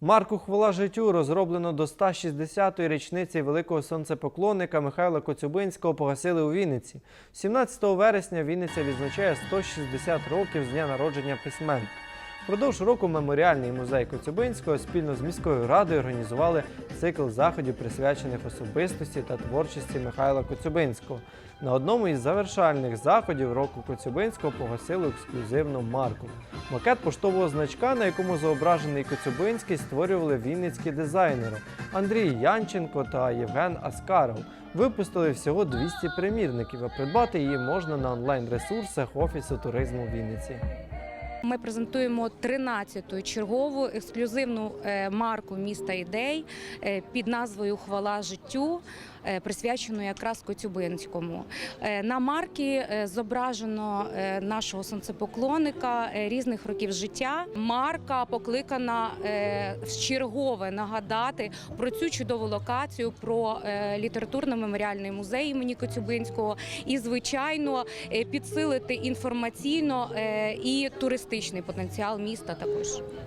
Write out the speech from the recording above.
Марку хвала життю розроблено до 160-ї річниці великого сонцепоклонника Михайла Коцюбинського погасили у Вінниці. 17 вересня Вінниця відзначає 160 років з дня народження письменника. Впродовж року меморіальний музей Коцюбинського спільно з міською радою організували цикл заходів, присвячених особистості та творчості Михайла Коцюбинського. На одному із завершальних заходів року Коцюбинського погасили ексклюзивну марку. Макет поштового значка, на якому зображений Коцюбинський, створювали вінницькі дизайнери Андрій Янченко та Євген Аскаров. Випустили всього 200 примірників, а придбати її можна на онлайн-ресурсах Офісу туризму Вінниці. Ми презентуємо 13-ту чергову ексклюзивну е, марку міста ідей е, під назвою Хвала життю, е, присвячену якраз Коцюбинському. На маркі е, зображено нашого сонцепоклонника різних років життя. Марка покликана е, вчергове нагадати про цю чудову локацію, про літературно-меморіальний музей імені Коцюбинського і, звичайно, підсилити інформаційно і туристичний потенціал міста також.